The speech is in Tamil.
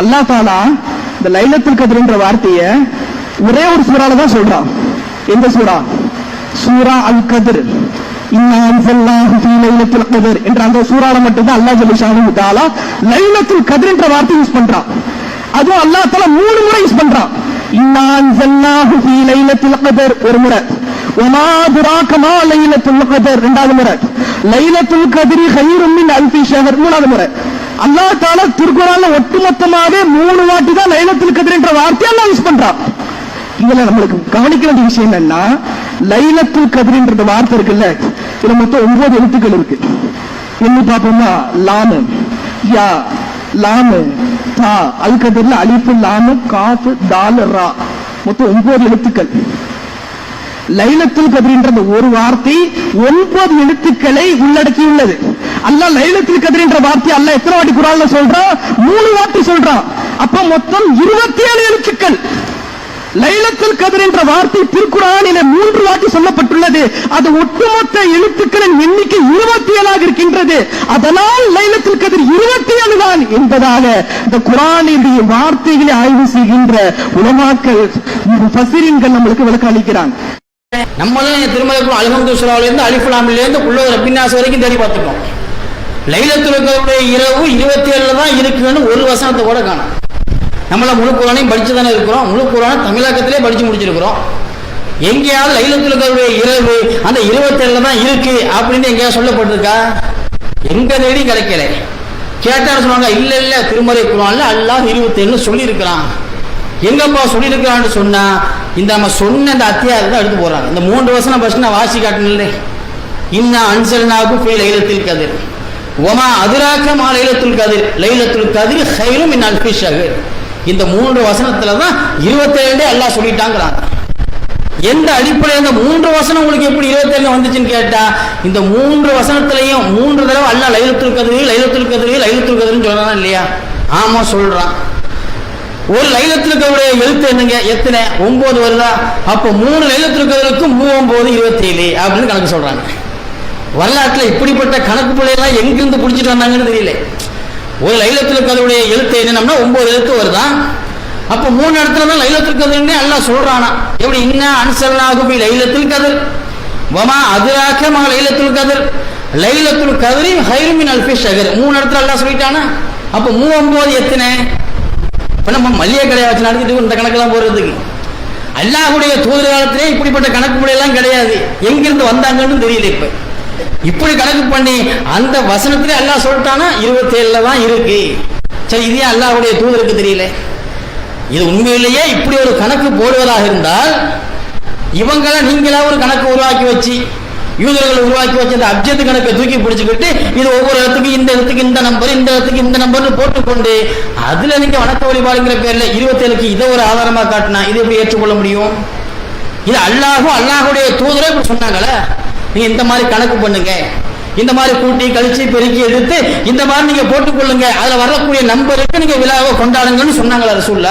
அல்லா தாலா இந்த லைலத்துல் கதிர்ன்ற வார்த்தைய ஒரே ஒரு சூறால தான் சொல்றான். எந்த சூறா? சூரா அல் கதிர். என்ற அந்த சூறால மட்டும்தான் அல்லா ஜலிஷாவும் தாலா லைலத்துல் கதிர் என்ற வார்த்தை யூஸ் பண்றான். அதுவும் அல்லா தாலா மூணு முறை யூஸ் பண்றான். ஒரு முறை. ஒமா துராக்கமா லைலத்துல் கதிர் ரெண்டாவது முறை. லைலத்துல் கதிரி ஹைரும் மின் அல்ஃபி ஷஹர் மூணாவது முறை. அல்லா தால திருக்குறள் ஒட்டுமொத்தமாக மூணு வாட்டி தான் லைலத்தில் கதிர் என்ற வார்த்தையை அல்லாஹ் யூஸ் பண்றான். இதுல நம்மளுக்கு கவனிக்க வேண்டிய விஷயம் என்னன்னா லைலத்தில் கதிர்ன்ற வார்த்தை இருக்குல்ல இதுல மொத்தம் ஒன்பது எழுத்துக்கள் இருக்கு. என்ன பார்ப்போம்னா லாமு யா லாமு தா அல் கதிர்ல அழிப்பு லாமு காஃபு தால் ரா. மொத்தம் ஒன்பது எழுத்துக்கள். லைலத்துல் கதிரின்ற அந்த ஒரு வார்த்தை ஒன்பது எழுத்துக்களை உள்ளடக்கியுள்ளது. அல்லாஹ் லைலத்துல் கதிரின்ற வார்த்தை அல்ல எத்தனை வாட்டி குரான்ல சொல்றான் மூணு வாட்டி சொல்றான் அப்ப மொத்தம் இருபத்தி ஏழு எழுத்துக்கள். லைலத்துல் கதிர் என்ற வார்த்தை திருக்குறானில மூன்று வாட்டி சொல்லப்பட்டுள்ளது. அது ஒட்டுமொத்த எழுத்துக்களின் எண்ணிக்கை இருபத்தி ஏழாக இருக்கின்றது. அதனால் லைலத்துல் கதிர் இருபத்தி ஏழு தான் என்பதாக இந்த குரானுடைய வார்த்தைகளை ஆய்வு செய்கின்ற உலமாக்கள் பசிரின்கள் நம்மளுக்கு விளக்க அளிக்கிறாங்க. நம்மளும் திருமலைக்குள் அல்ஹம்து சுலாவிலேருந்து அலிஃபுலாமிலேருந்து உள்ள ரப்பின்னாஸ் வரைக்கும் தேடி பார்த்துட்டோம். லைலத்துலங்களுடைய இரவு இருபத்தி ஏழில் தான் இருக்குன்னு ஒரு வசனத்தை கூட காணும். நம்மள முழு குரானையும் படிச்சு தானே இருக்கிறோம். முழு குரானை தமிழகத்திலே படிச்சு முடிச்சிருக்கிறோம். எங்கேயாவது லைலத்துலங்களுடைய இரவு அந்த இருபத்தி ஏழில் தான் இருக்கு அப்படின்னு எங்கேயாவது சொல்லப்பட்டிருக்கா? எங்க தேடி கிடைக்கல. கேட்டாலும் சொன்னாங்க இல்லை இல்லை திருமலை குரான்ல அல்லாஹ் இருபத்தி ஏழு சொல்லியிருக்கிறான். எங்கப்பா சொல்லியிருக்கிறான்னு சொன்னா இந்த நம்ம சொன்ன இந்த அத்தியாயத்தை தான் எடுத்து போறாங்க. இந்த மூன்று வசனம் ஃபர்ஸ்ட் நான் வாசி காட்டினே இன்னா அன்சல்னாவுக்கும் போய் லைலத்தில் கதிர். ஒமா அதிராக்க மா லைலத்துல் கதிர். லைலத்துல் கதிர் ஹைரும் இன் அல்பிஷாக இந்த மூன்று வசனத்துல தான் இருபத்தேழு எல்லாம் சொல்லிட்டாங்கிறாங்க. எந்த அடிப்படையில் இந்த மூன்று வசனம் உங்களுக்கு எப்படி இருபத்தேழு வந்துச்சுன்னு கேட்டா இந்த மூன்று வசனத்திலையும் மூன்று தடவை அல்ல லைலத்துல் கதிரி லைலத்துல் கதிரி லைலத்துல் கதிரின்னு சொல்றான் இல்லையா? ஆமா சொல்றான். ஒரு லைலத்திற்கவுடைய எழுத்து என்னங்க? எத்தனை? ஒன்பது வருதா? அப்போ மூணு லைலத்திற்கவருக்கு ஒன்பது இருபத்தி ஏழு அப்படின்னு கணக்கு சொல்றாங்க. வரலாற்றில் இப்படிப்பட்ட கணக்கு பிள்ளையெல்லாம் எங்கிருந்து பிடிச்சிட்டு வந்தாங்கன்னு தெரியல. ஒரு லைலத்திற்கவுடைய எழுத்து என்னன்னா ஒன்பது எழுத்து வருதான் அப்போ மூணு இடத்துல தான் லைலத்தில் கதிர்னே எல்லாம் சொல்றானா. எப்படி? இன்னா அன்சல்லாஹு லைலத்தில் லைலத்துல் கதிர் வமா அதுராக மக லைலத்துல் கதிர் லைலத்துல் கதிரி ஹைரு மின் அல்ஃபி மூணு இடத்துல எல்லாம் சொல்லிட்டானா? அப்போ மூவொன்பது எத்தனை? இப்போ நம்ம மல்லிகை கடையை வச்சு நடத்திட்டு இந்த கணக்கெல்லாம் போடுறதுக்கு அல்லாஹுடைய தூதர் காலத்திலே இப்படிப்பட்ட கணக்கு முறையெல்லாம் கிடையாது. எங்கிருந்து வந்தாங்கன்னு தெரியல இப்போ. இப்படி கணக்கு பண்ணி அந்த வசனத்திலே அல்லாஹ் சொல்லிட்டானா? இருபத்தி ஏழுல தான் இருக்கு. சரி இதே அல்லாஹுடைய தூதருக்கு தெரியல? இது உண்மையிலேயே இப்படி ஒரு கணக்கு போடுவதாக இருந்தால் இவங்களை நீங்களா ஒரு கணக்கு உருவாக்கி வச்சு யூதர்கள் உருவாக்கி வச்ச அந்த அப்ஜெக்ட் கணக்கை தூக்கி பிடிச்சுக்கிட்டு இது ஒவ்வொரு இடத்துக்கு இந்த இடத்துக்கு இந்த நம்பர் இந்த இடத்துக்கு இந்த நம்பர்னு போட்டுக்கொண்டு அதுல நீங்க வணக்க வழிபாடுங்கிற பேர்ல இருபத்தேழுக்கு இதை ஒரு ஆதாரமா காட்டினா இது எப்படி ஏற்றுக்கொள்ள முடியும்? இது அல்லாஹும் அல்லாஹுடைய தூதரே இப்படி சொன்னாங்களே நீங்க இந்த மாதிரி கணக்கு பண்ணுங்க. இந்த மாதிரி கூட்டி கழிச்சு பெருக்கி எடுத்து இந்த மாதிரி நீங்க போட்டுக்கொள்ளுங்க. அதுல வரக்கூடிய நம்பருக்கு நீங்க விழாவை கொண்டாடுங்கன்னு சொன்னாங்களா ரசூல்ல